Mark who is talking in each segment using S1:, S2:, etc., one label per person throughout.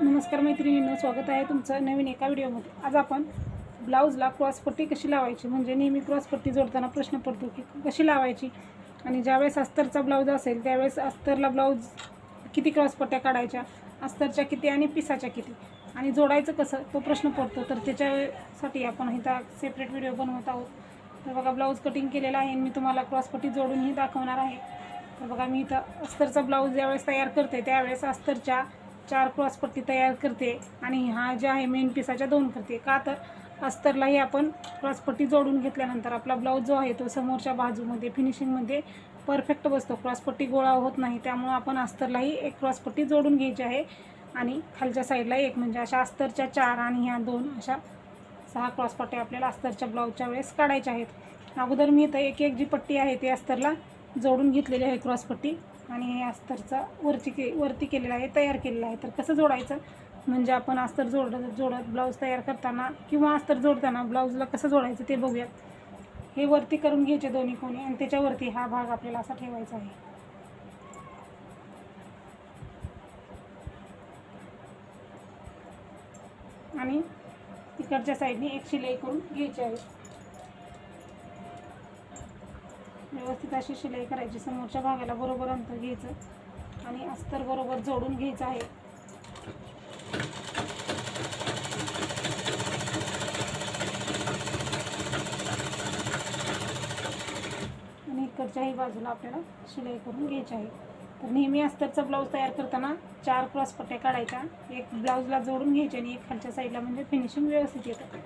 S1: नमस्कार मैत्रिणींना स्वागत आहे तुमचं नवीन एका व्हिडिओमध्ये. आज आपण ब्लाऊजला क्रॉसपट्टी कशी लावायची? म्हणजे नेहमी क्रॉसपट्टी जोडताना प्रश्न पडतो की कशी लावायची? आणि ज्यावेळेस अस्तरचा ब्लाऊज असेल त्यावेळेस अस्तरला ब्लाऊज किती क्रॉसपट्ट्या काढायच्या? अस्तरच्या किती आणि पिसाच्या किती? आणि जोडायचं कसं? तो प्रश्न पडतो. तर त्याच्यासाठी आपण इथं सेपरेट व्हिडिओ बनवत आहोत. तर बघा ब्लाऊज कटिंग केलेला आहे आणि मी तुम्हाला क्रॉसपट्टी जोडूनही दाखवणार आहे. तर बघा मी इथं अस्तरचा ब्लाऊज ज्यावेळेस तयार करते त्यावेळेस अस्तरच्या चार क्रॉसपट्टी तयार करते आणि हा जे आहे मेन पिसाच्या दोन करते. का तर अस्तरलाही आपण क्रॉसपट्टी जोडून घेतल्यानंतर आपला ब्लाऊज जो आहे तो समोरच्या बाजूमध्ये फिनिशिंगमध्ये परफेक्ट बसतो. क्रॉसपट्टी गोळा होत नाही त्यामुळं आपण अस्तरलाही एक क्रॉसपट्टी जोडून घ्यायची आहे. आणि खालच्या साईडला एक म्हणजे अशा अस्तरच्या चार आणि ह्या दोन अशा सहा क्रॉसपट्ट्या आपल्याला अस्तरच्या ब्लाऊजच्या वेळेस काढायच्या आहेत. अगोदर मी इथं एक एक जी पट्टी आहे ती अस्तरला जोडून घेतलेली आहे क्रॉसपट्टी आणि हे अस्तरचा वरची के वरती केलेला आहे तयार केलेला आहे. तर कसं जोडायचं? म्हणजे आपण अस्तर जोडत जोडत ब्लाऊज तयार करताना किंवा अस्तर जोडताना ब्लाऊजला कसं जोडायचं ते बघूयात. हे वरती करून घ्यायचे दोन्ही कोणी आणि त्याच्यावरती हा भाग आपल्याला असा ठेवायचा आहे. आणि तिकडच्या साईडने एक शिलाई करून घ्यायची आहे. व्यवस्थित अशी शिलाई करायची. समोरच्या भागाला बरोबर अंतर घ्यायचं आणि अस्तर बरोबर जोडून घ्यायचं आहे. आणि इकडच्याही बाजूला आपल्याला शिलाई करून घ्यायची आहे. तर नेहमी अस्तरचा ब्लाऊज तयार करताना चार क्रॉस पट्ट्या काढायच्या. एक ब्लाऊजला जोडून घ्यायच्या आणि एक खालच्या साईडला म्हणजे फिनिशिंग व्यवस्थित येतं.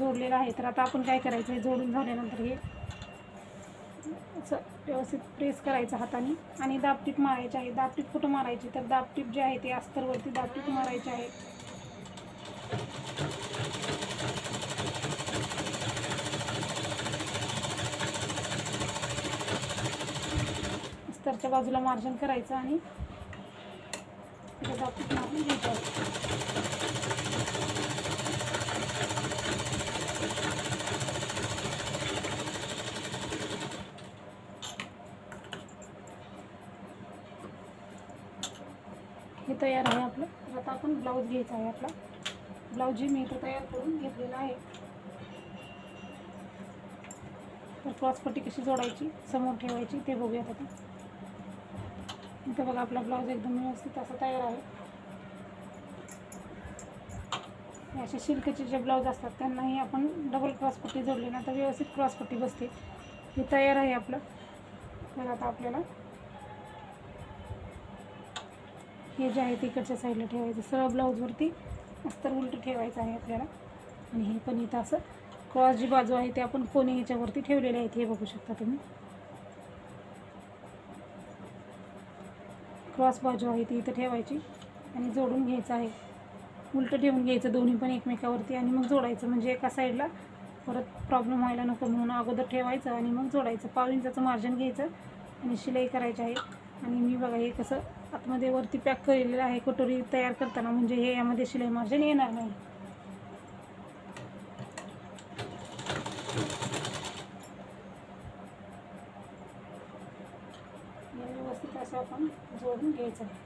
S1: जोडलेलं आहे. तर आता आपण काय करायचं हे जोडून झाल्यानंतर हे असं व्यवस्थित प्रेस करायचं हाताने. आणि दाबटीप मारायची आहे. दाबटीप कुठं मारायची? तर दाबटीप जे आहे ते अस्तरवरती दाबटीप मारायची आहे. अस्तरच्या बाजूला मार्जन करायचं आणि त्याच्या दाबटीप मारून घ्यायचं. तयार आहे आपलं. तर आता आपण ब्लाऊज घ्यायचा आहे आपला. ब्लाऊजही मी इथं तयार करून घेतलेला आहे. तर क्रॉसपट्टी कशी जोडायची समोर ठेवायची ते बघूयात आता. इथं बघा आपला ब्लाऊज एकदम व्यवस्थित असा तयार आहे. असे शिल्कचे जे ब्लाऊज असतात त्यांनाही आपण डबल क्रॉसपट्टी जोडली ना तर व्यवस्थित क्रॉसपट्टी बसते. हे तयार आहे आपलं. तर आता आपल्याला हे जे आहे ते इकडच्या साईडला ठेवायचं. सरळ ब्लाऊजवरती अस्तर उलटं ठेवायचं आहे आपल्याला. आणि हे पण इथं असं क्रॉस जी बाजू आहे ते आपण कोणी ह्याच्यावरती ठेवलेले आहेत हे बघू शकता तुम्ही. क्रॉस बाजू आहे ती इथं ठेवायची आणि जोडून घ्यायचं आहे. उलटं ठेवून घ्यायचं दोन्ही पण एकमेकावरती आणि मग जोडायचं. म्हणजे एका साईडला परत प्रॉब्लेम व्हायला नको म्हणून अगोदर ठेवायचं आणि मग जोडायचं. पाव इंचाचं मार्जिन घ्यायचं आणि शिलाई करायची आहे. आणि मी बघा हे कसं आतमध्ये वरती पॅक केलेलं आहे कटोरी तयार करताना. म्हणजे हे यामध्ये शिलाई मार्जिन येणार नाही. हे व्यवस्थित असं आपण जोडून घ्यायचं आहे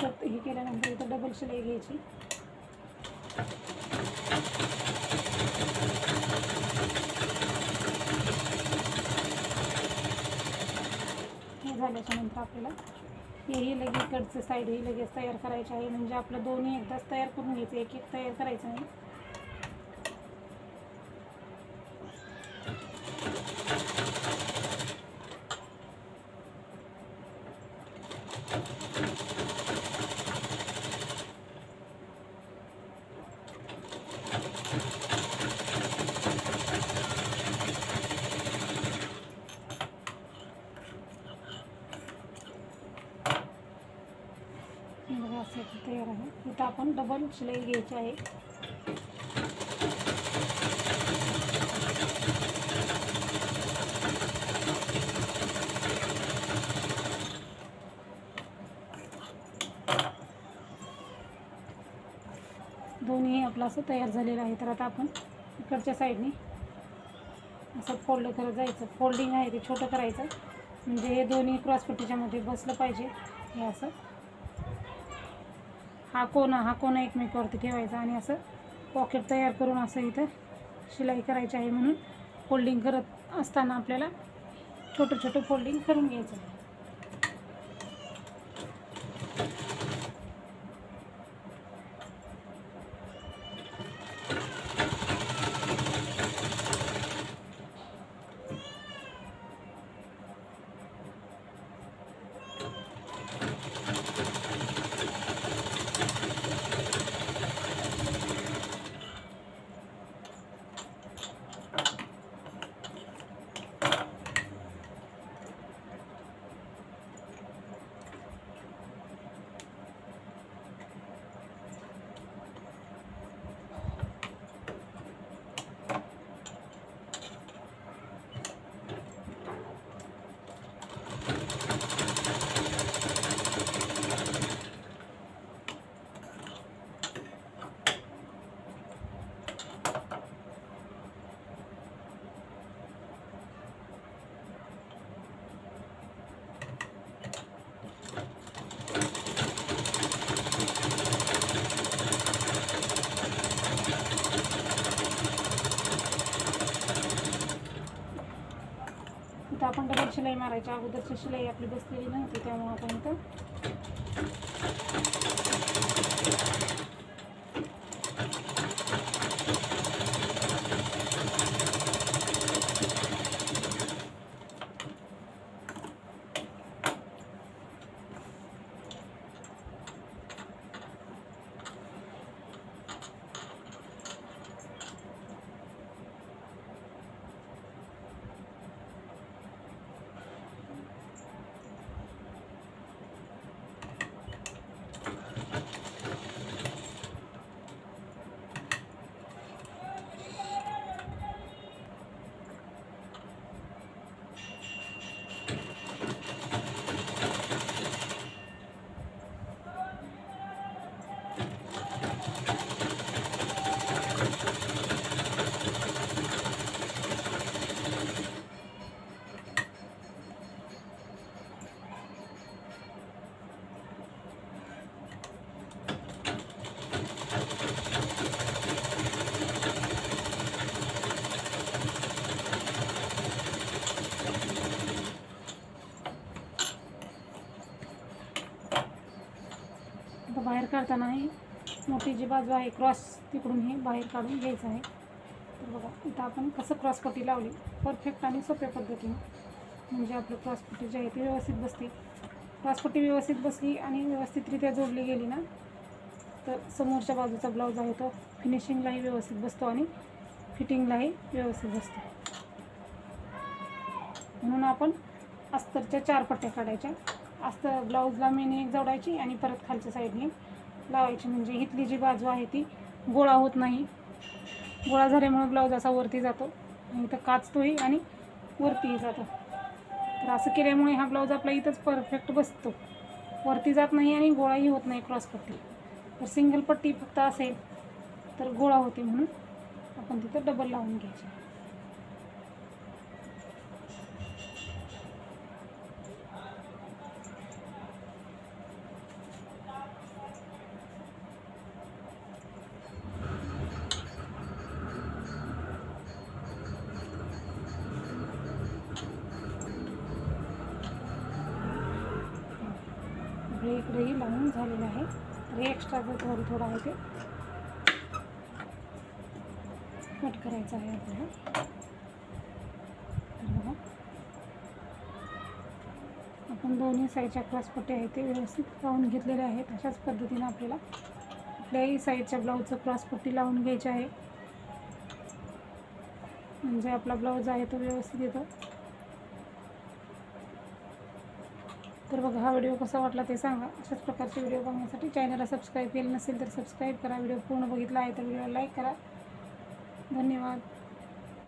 S1: तर हे केल्यानंतर घ्यायची हे झाल्याच्यानंतर आपल्याला हेही लगेच इकडचं साईड ही लगेच तयार करायची आहे म्हणजे आपलं दोन्ही एकदाच तयार करून घ्यायचं एक एक तयार करायचं नाही Thank you इथं तयार आहे. इथं आपण डबल शिलाई घ्यायची आहे. दोन्ही आपलं असं तयार झालेलं आहे. तर आता आपण इकडच्या साईडने असं फोल्ड करत जायचं. फोल्डिंग आहे ते छोटं करायचं. म्हणजे हे दोन्ही क्रॉसपट्टीच्या मध्ये बसलं पाहिजे. हे असं. हा कोना हा कोना एकमेकावरती ठेवायचा आणि असं पॉकेट तयार करून असं इथं शिलाई करायची आहे म्हणून फोल्डिंग करत असताना आपल्याला छोटं छोटं फोल्डिंग करून घ्यायचं आहे इथं आपण डबल शिलाई मारायच्या अगोदरची शिलाई आपली बसलेली नव्हती त्यामुळे आपण इथं बाहेर काढताना ही मोठी जी बाजू आहे क्रॉस तिकडून हे बाहेर काढून घ्यायचं आहे. तर बघा इथं आपण कसं क्रॉसपट्टी लावली? परफेक्ट आणि सोप्या पद्धतीने. म्हणजे आपलं क्रॉसपट्टी जी आहे ती व्यवस्थित बसते. क्रॉसपट्टी व्यवस्थित बसली आणि व्यवस्थितरित्या जोडली गेली ना तर समोरच्या बाजूचा ब्लाऊज आहे तो फिनिशिंगलाही व्यवस्थित बसतो आणि फिटिंगलाही व्यवस्थित बसतो. म्हणून आपण अस्तरच्या चार पट्ट्या काढायच्या. अस्तर ब्लाऊजला मेन एक जोडायची आणि परत खालच्या साईडने लावायची. म्हणजे इथली जी बाजू आहे ती गोळा होत नाही. गोळा झाल्यामुळे ब्लाऊज असा वरती जातो आणि इथं काचतोही आणि वरतीही जातो. तर असं केल्यामुळे हा ब्लाऊज आपला इथंच परफेक्ट बसतो. वरती जात नाही आणि गोळाही होत नाही क्रॉस पट्टी. तर सिंगल पट्टी फक्त असेल तर गोळा होते म्हणून आपण तिथं डबल लावून घ्यायची. आपल्या इकडेही लावून झालेलं आहे. तर हे एक्स्ट्राचं थोडं थोडं आहे ते कट करायचं आहे आपल्याला. तर बघा. आपण दोन्ही साईडच्या क्रॉसपट्टी आहे ते व्यवस्थित लावून घेतलेले आहेत. अशाच पद्धतीनं आपल्याला कुठल्याही साईडच्या ब्लाऊजचं क्रॉसपट्टी लावून घ्यायची आहे. म्हणजे आपला ब्लाऊज आहे तो व्यवस्थित येतो. तर बघा हा व्हिडिओ कसा वाटला ते सांगा. अशाच प्रकारचे व्हिडिओ बघण्यासाठी चॅनलला सबस्क्राईब केलं नसेल तर सबस्क्राईब करा. व्हिडिओ पूर्ण बघितला आहे तर व्हिडिओला लाईक करा. धन्यवाद.